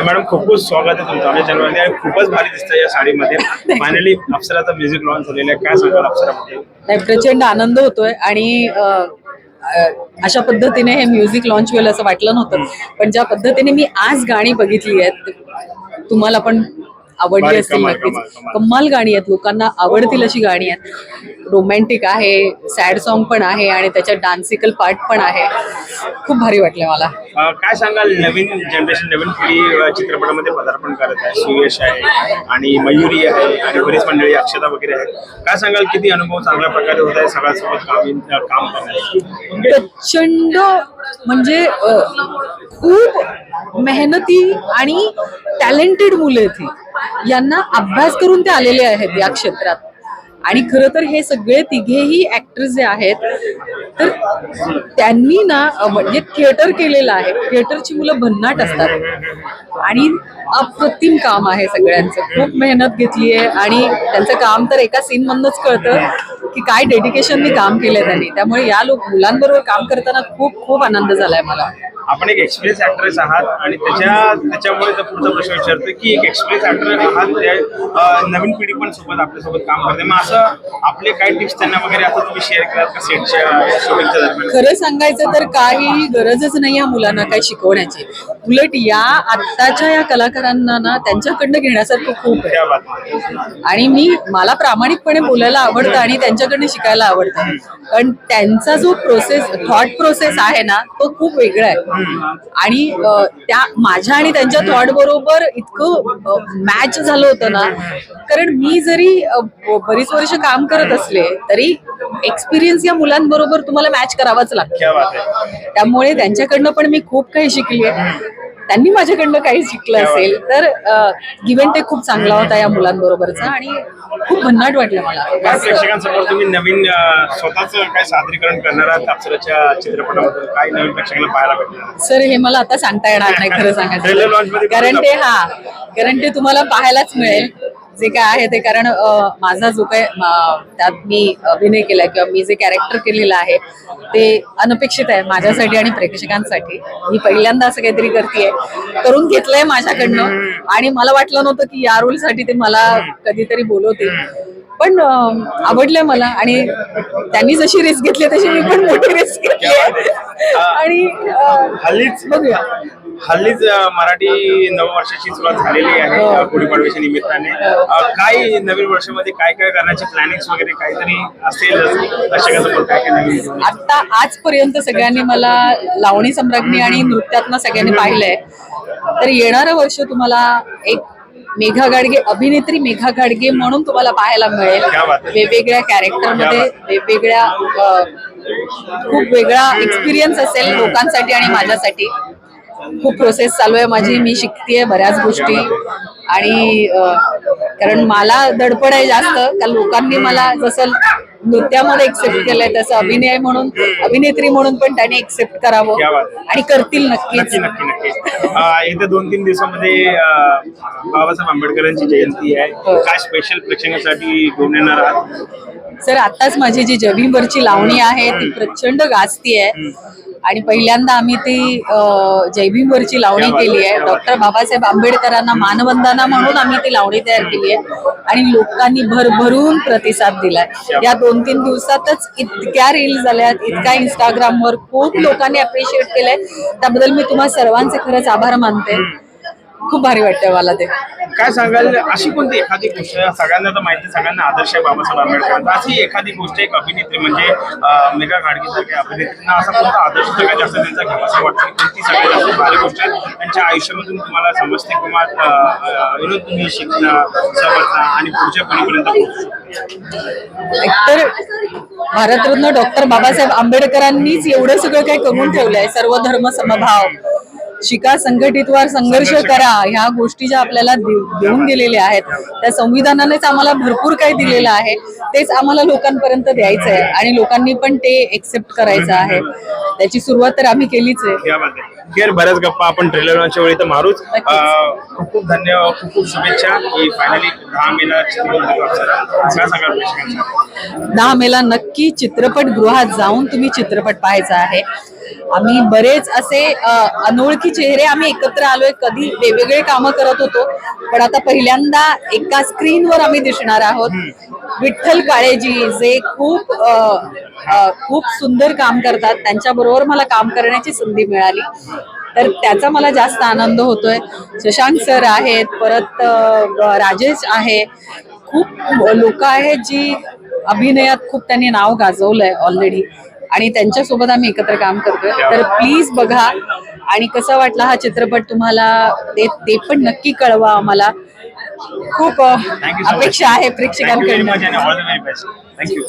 तर मॅडम खूप खूप स्वागत आहे तुमचं आमच्या चॅनलमध्ये आणि खूपच भारी दिसतं या साडीमध्ये. फायनली अप्सराचा म्युझिक लॉन्च झालेला आहे. काय सांगाल नाही प्रचंड आनंद होतोय आणि अशा पद्धतीने हे म्युझिक लॉन्च होईल असं वाटलं नव्हतं. पण ज्या पद्धतीने मी आज गाणी बघितली आहेत तुम्हाला पण आवडली असतील नक्कीच. कमाल गाणी आहेत. लोकांना आवडतील अशी गाणी आहेत. रोमॅन्टिक आहे सॅड सॉन्ग पण आहे आणि त्याच्यात डान्सिकल पार्ट पण आहे. खूप भारी वाटलं मला. अं, काय सांगाल? नवीन जनरेशन नवीन पिढी अं, चित्रपटामध्ये पदार्पण करत आहे. सुयश आहे आणि मयुरी आहे आणि बरीच मंडळी अक्षता वगैरे आहेत. काय सांगाल? किती अनुभव चांगल्या प्रकारे होत आहे सगळ्यांसोबत काम प्रचंड म्हणजे अ, खूप मेहनती आणि टॅलेंटेड मुलं आहेत ही यांना अभ्यास करून ते आलेले आहेत या क्षेत्रात. आणि खरं तर हे सगळे तिघेही ऍक्टर्स जे आहेत तर त्यांनी ना म्हणजे थिएटर केलेलं आहे. थिएटरची मुलं भन्नाट असतात. आणि अप्रतिम काम आहे सगळ्यांचं. खूप मेहनत घेतली आहे. आणि त्यांचं काम तर एका सीन मधूनच कळतं की काय डेडिकेशननी काम केलं त्यांनी. त्यामुळे या लोक मुलांबरोबर काम करताना खूप खूप आनंद झालाय मला. आपण एक एक्सपिरियन्स ऍक्ट्रेस आहात आणि त्याच्या त्याच्यामुळे तर पुढचा प्रश्न विचारतोय की एक एक्सपिरियन्स ऍक्टर आहात नवीन पिढी पण सोबत आपल्यासोबत काम करते. मग असं आपले काही टिप्स त्यांना वगैरे आता तुम्ही शेअर कराल का सेटच्या शूटिंगच्या दरम्यान? खरं सांगायचं तर काही गरजच नाही या मुलांना काही शिकवण्याची. उलट या आत्ताच्या या कलाकारांना ना त्यांच्याकडनं घेण्यासारखं खूप आहे. आणि मी मला प्रामाणिकपणे बोलायला आवडतं आणि त्यांच्याकडनं शिकायला आवडतं. कारण त्यांचा जो प्रोसेस थॉट प्रोसेस आहे ना तो खूप वेगळा आहे. आणि त्या माझ्या आणि त्यांच्या थॉट बरोबर इतकं मॅच झालं होतं ना कारण मी जरी बरीच वर्ष काम करत असले तरी एक्सपिरियन्स या मुलांबरोबर तुम्हाला मॅच करावाच लागतो. आहे. त्यामुळे त्यांच्याकडनं पण मी खूप काही शिकली त्यांनी माझ्याकडनं काही शिकलं असेल तर गिव्हन टेक खूप चांगला होता या मुलांबरोबरचा आणि खूप भन्नाट वाटलं मला. प्रेक्षकांसमोर तुम्ही नवीन स्वतःच काय सादरीकरण करणार आहात अप्सराच्या काय नवीन प्रेक्षकांना पाहायला भेटणार सर हे मला आता सांगता येणार नाही खरं सांगायचं कारण ते हा कारण ते तुम्हाला पाहायलाच मिळेल. जे काय आहे ते कारण माझा जो काय त्यात मी अभिनय केलाय किंवा मी जे कॅरेक्टर केलेलं आहे ते अनपेक्षित आहे माझ्यासाठी आणि प्रेक्षकांसाठी. मी पहिल्यांदा असं काहीतरी करतेय. करून घेतलंय माझ्याकडनं आणि मला वाटलं नव्हतं की या रोलसाठी ते मला कधीतरी बोलवतील. पण आवडलंय मला आणि त्यांनी जशी रिस्क घेतली तशी मी पण मोठी रिस्क घेतली. आणि हल्लीच बघूया. हल्लीच मराठी नववर्षाची सुरुवात झालेली आहे अं, गुढीपाडव्याच्या निमित्ताने. काय नवीन वर्षामध्ये काय काय करण्याचे प्लॅनिंग वगैरे काहीतरी असेल आता आजपर्यंत सगळ्यांनी मला लावणी सम्राज्ञी आणि नृत्यातनं सगळ्यांनी पाहिलंय. तर येणारं वर्ष तुम्हाला एक मेघा गाडगे अभिनेत्री मेघा गाडगे म्हणून तुम्हाला पाहायला मिळेल. वेगवेगळ्या कॅरेक्टरमध्ये वेगवेगळ्या खूप वेगळा एक्सपिरियन्स असेल लोकांसाठी आणि माझ्यासाठी. खूप प्रोसेस चालू आहे माझी. मी शिकतेय बऱ्याच गोष्टी. आणि कारण मला दडपण आहे जास्त. कारण लोकांनी मला जसं नृत्यामध्ये एक्सेप्ट केलंय तसं अभिनय म्हणून अभिनेत्री म्हणून पण त्याने एक्सेप्ट करावं. आणि करतील नक्कीच. नक्की नक्की येत्या दोन तीन दिवसामध्ये बाबासाहेब आंबेडकरांची जयंती आहे. हो. काय स्पेशल प्रेक्षकांसाठी घेऊन येणार आहात? सर आताच माझी जी जबीवरची लावणी आहे ती प्रचंड गाजती आहे आणि पहिल्यांदा आम्ही ती जयभीमवरची लावणी केली आहे. डॉक्टर बाबासाहेब आंबेडकरांना मानवंदना म्हणून आम्ही ती लावणी तयार केली आहे. आणि लोकांनी भरभरून प्रतिसाद दिलाय. या दोन तीन दिवसातच इतक्या रील झाल्यात इतक्या इंस्टाग्रामवर खूप लोकांनी अप्रिशिएट केलंय. त्याबद्दल मी तुम्हा सर्वांचे खरंच आभार मानते. खूप भारी वाटतंय मला ते. काय सांगाल अशी कोणती एखादी गोष्ट सगळ्यांना तर माहिती सगळ्यांना आदर्श आहे बाबासाहेब आंबेडकरांचा अशी एखादी गोष्ट एक अभिनेत्री म्हणजे मेघा गाडगे सारख्या अभिनेत्रींना असा कोणता आदर्श सगळ्यात जास्त त्यांचा घ्यावा असं वाटतं? कोणती सगळ्यात जास्त भारी गोष्ट आहे. त्यांच्या आयुष्यामधून तुम्हाला समजते किंवा विनोद तुम्ही शिकणं समजता आणि पुढच्या पिढीपर्यंत. एकतर भारतरत्न डॉक्टर बाबासाहेब आंबेडकरांनीच एवढं सगळं काही करून ठेवलंय. सर्व धर्म समभाव शिका संघटितवार संघर्ष करा ह्या गोष्टी ज्या आपल्याला देऊन गेलेल्या आहेत त्या संविधानानेच आम्हाला भरपूर काही दिलेलं आहे तेच आम्हाला लोकांपर्यंत द्यायचं आहे आणि लोकांनी पण ते एक्सेप्ट करायचं आहे. त्याची सुरुवात तर आम्ही केलीच आहे. खेर बऱ्याच गप्पा आपण ट्रेलरच्या वेळी तर मारूच. खूप खूप धन्यवाद खूप खूप शुभेच्छा. की फायनली दहा मेला चित्रपट दहा मेला नक्की चित्रपटगृहात जाऊन तुम्ही चित्रपट पाहायचा आहे. आम्ही बरेच असे अनोळखी चेहरे आम्ही एकत्र आलोय. कधी वेगवेगळे कामं करत होतो. पण आता पहिल्यांदा एका स्क्रीनवर आम्ही दिसणार आहोत. विठ्ठल काळेजी जे खूप खूप सुंदर काम करतात त्यांच्या बरोबर मला काम करण्याची संधी मिळाली. तर त्याचा मला जास्त आनंद होतोय. शशांक सर आहेत परत राजेश आहे. खूप लोक आहेत जी अभिनयात खूप त्यांनी नाव गाजवलंय ऑलरेडी आणि त्यांच्यासोबत आम्ही एकत्र काम करतोय. तर प्लीज बघा. आणि कसा वाटला हा चित्रपट तुम्हाला? ते ते पण नक्की कळवा आम्हाला. खूप अपेक्षा आहे प्रेक्षकांकडून. थँक्यू